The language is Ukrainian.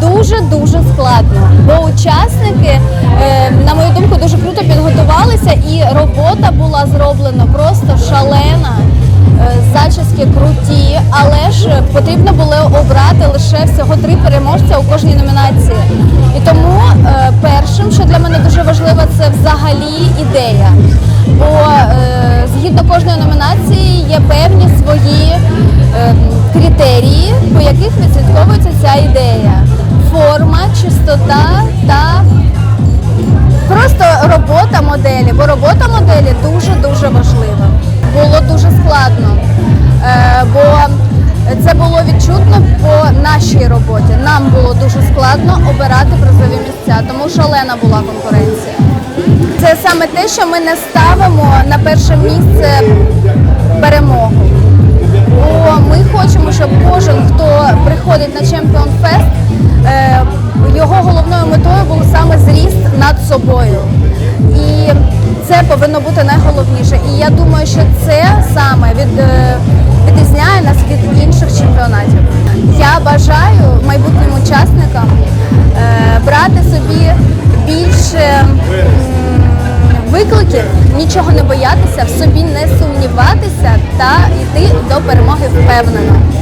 дуже дуже складно, бо учасники, е, на мою думку, дуже круто підготувалися, і робота була зроблена просто шалена. Е, Зачіски круті, але ж потрібно було обрати лише всього три переможця у кожній номінації. І тому е, першим, що для мене дуже важливо, це взагалі ідея. Бо згідно кожної номінації є певні свої е, критерії, яких відслідковується ця ідея: форма, чистота та просто робота моделі. Бо робота моделі дуже дуже важлива. Було дуже складно, е, бо це було відчутно по нашій роботі. Нам було дуже складно обирати призові місця, тому шалена була конкуренція. Це саме те, що ми не ставимо на перше місце перемогу. Приходить на Fest, е, його головною метою був саме зріст над собою. І це повинно бути найголовніше. І я думаю, що це саме від, е, відрізняє нас від інших чемпіонатів. Я бажаю майбутнім учасникам е, брати собі більше викликів, нічого не боятися, в собі не сумніватися та йти до перемоги впевнено.